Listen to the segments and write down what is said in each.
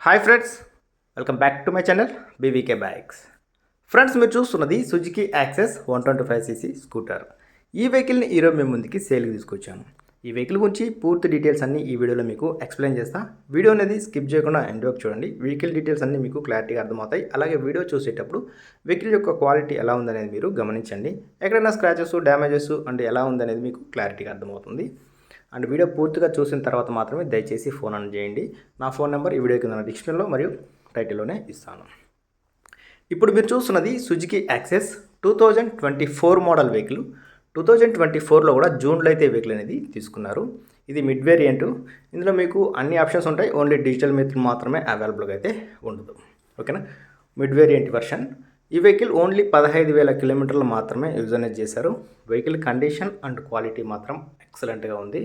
Hi friends welcome back to my channel BVK bags friends మీరు చూస్తున్నది Suzuki Access one twenty five cc scooter ఈ వెహికల్ని ఈరోజు మేము ముందుకి సేల్కి తీసుకొచ్చాము. ఈ వెహికల్ గురించి పూర్తి డీటెయిల్స్ అన్నీ ఈ వీడియోలో మీకు ఎక్స్ప్లెయిన్ చేస్తా. వీడియో అనేది స్కిప్ చేయకుండా ఎండ్ వరకు చూడండి. వెహికల్ డీటెయిల్స్ అన్నీ మీకు క్లారిటీగా అర్థమవుతాయి. అలాగే వీడియో చూసేటప్పుడు వెహికల్ యొక్క క్వాలిటీ ఎలా ఉందనేది మీరు గమనించండి. ఎక్కడైనా స్క్రాచెస్ డ్యామేజెస్ అండ్ ఎలా ఉందనేది మీకు క్లారిటీగా అర్థమవుతుంది. అండ్ వీడియో పూర్తిగా చూసిన తర్వాత మాత్రమే దయచేసి ఫోన్ ఆన్ చేయండి. నా ఫోన్ నెంబర్ ఈ వీడియో కింద డిక్షనరీలో మరియు టైటిల్లోనే ఇస్తాను. ఇప్పుడు మీరు చూస్తున్నది Suzuki Access two thousand twenty four model vehicle. Two thousand twenty ఫోర్లో కూడా జూన్లో అయితే వెహికల్ అనేది తీసుకున్నారు. ఇది మిడ్ వేరియంట్. ఇందులో మీకు అన్ని ఆప్షన్స్ ఉంటాయి. ఓన్లీ డిజిటల్ మెథడ్ మాత్రమే అవైలబుల్గా అయితే ఉండదు. ఓకేనా? Mid variant version. ఈ వెహికల్ ఓన్లీ పదహైదు వేల కిలోమీటర్లు మాత్రమే యూజ్ అనేది చేశారు. వెహికల్ కండిషన్ అండ్ క్వాలిటీ మాత్రం ఎక్సలెంట్గా ఉంది.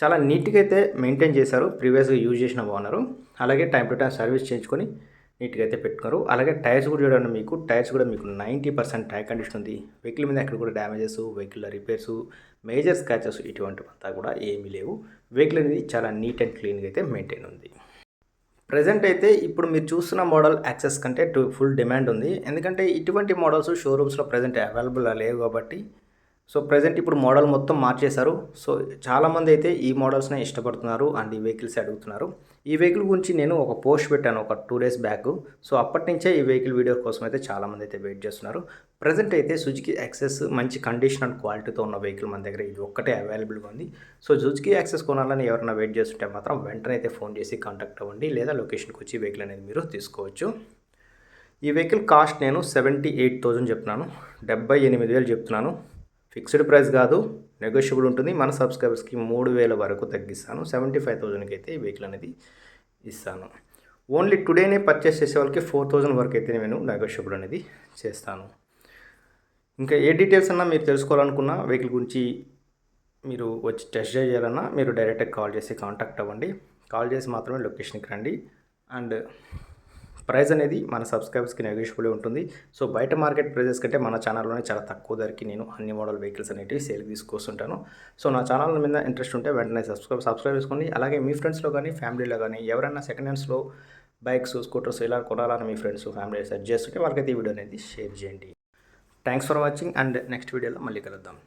చాలా నీట్గా అయితే మెయింటైన్ చేశారు ప్రీవియస్గా యూజ్ చేసిన ఓనరు. అలాగే టైం టు టైం సర్వీస్ చేయించుకొని నీట్గా అయితే పెట్టుకున్నారు. అలాగే టైర్స్ కూడా చూడండి మీకు టైర్స్ కూడా మీకు నైంటీ పర్సెంట్ టైర్ కండిషన్ ఉంది. వెహికల్ మీద ఎక్కడ కూడా damages vehicle repairs major scratches ఇటువంటివంతా కూడా ఏమీ లేవు. వెహికల్ అనేది చాలా నీట్ అండ్ క్లీన్గా అయితే మెయింటైన్ ఉంది. ప్రజెంట్ అయితే ఇప్పుడు మీరు చూస్తున్న మోడల్ యాక్సెస్ కంటే టు ఫుల్ డిమాండ్ ఉంది. ఎందుకంటే ఇటువంటి మోడల్స్ షోరూమ్స్లో ప్రజెంట్ అవైలబుల్ లేవు కాబట్టి సో ప్రజెంట్ ఇప్పుడు మోడల్ మొత్తం మార్చేశారు. సో చాలామంది అయితే ఈ మోడల్స్నే ఇష్టపడుతున్నారు అండ్ ఈ వెహికల్స్ అడుగుతున్నారు. ఈ వెహికల్ గురించి నేను ఒక పోస్ట్ పెట్టాను ఒక టూ డేస్ బ్యాక్ సో అప్పటి నుంచే ఈ వెహికల్ వీడియో కోసం అయితే చాలామంది అయితే వెయిట్ చేస్తున్నారు. ప్రజెంట్ అయితే సుజుకి యాక్సెస్ మంచి కండిషన్ అండ్ క్వాలిటీతో ఉన్న వెహికల్ మన దగ్గర ఇది ఒక్కటే అవైలబుల్గా ఉంది. సో సుజుకి యాక్సెస్ కొనాలని ఎవరైనా వెయిట్ చేస్తుంటే మాత్రం వెంటనే అయితే ఫోన్ చేసి కాంటాక్ట్ అవ్వండి లేదా లొకేషన్కి వచ్చి వెహికల్ అనేది మీరు తీసుకోవచ్చు. ఈ వెహికల్ కాస్ట్ నేను సెవెంటీ ఎయిట్ థౌజండ్ చెప్తున్నాను. డెబ్బై ఎనిమిది వేలు చెప్తున్నాను. ఫిక్స్డ్ ప్రైస్ కాదు నెగోషియబుల్ ఉంటుంది. మన సబ్స్క్రైబర్స్కి మూడు వేల వరకు తగ్గిస్తాను. సెవెంటీ ఫైవ్ థౌజండ్కి అయితే ఈ వెహికల్ అనేది ఇస్తాను. ఓన్లీ టుడేనే పర్చేస్ చేసే వాళ్ళకి ఫోర్ థౌజండ్ వరకు అయితే నేను నెగోషియబుల్ అనేది చేస్తాను. ఇంకా ఏ డీటెయిల్స్ అన్నా మీరు తెలుసుకోవాలనుకున్న వెహికల్ గురించి మీరు వచ్చి టెస్ట్ డ్రైవ్ చేయాలన్నా మీరు డైరెక్ట్గా కాల్ చేసి కాంటాక్ట్ అవ్వండి. కాల్ చేసి మాత్రమే లొకేషన్కి రండి. అండ్ ప్రైస్ అనేది మన సబ్స్క్రైబర్స్కి నెగోషియబుల్ ఉంటుంది. సో బయట మార్కెట్ ప్రైజెస్ కంటే మన ఛానల్లోనే చాలా తక్కువ ధరకి నేను అన్ని మోడల్ వెహికల్స్ అనేవి సేల్కి తీసుకొస్తుంటాను. సో నా ఛానల్ మీద ఇంట్రెస్ట్ ఉంటే వెంటనే సబ్స్క్రైబ్ సబ్స్క్రైబ్ చేసుకోండి. అలాగే మీ ఫ్రెండ్స్లో కానీ ఫ్యామిలీలో కానీ ఎవరైనా సెకండ్ హ్యాండ్స్లో బైక్స్ స్కూటర్స్ ఇలా కొనాలని మీ ఫ్రెండ్స్ ఫ్యామిలీ సెర్చ్ చేస్తుంటే వాళ్ళకైతే ఈ వీడియో అనేది షేర్ చేయండి. Thanks for watching and next వీడియోలో మళ్ళీ కలుద్దాం.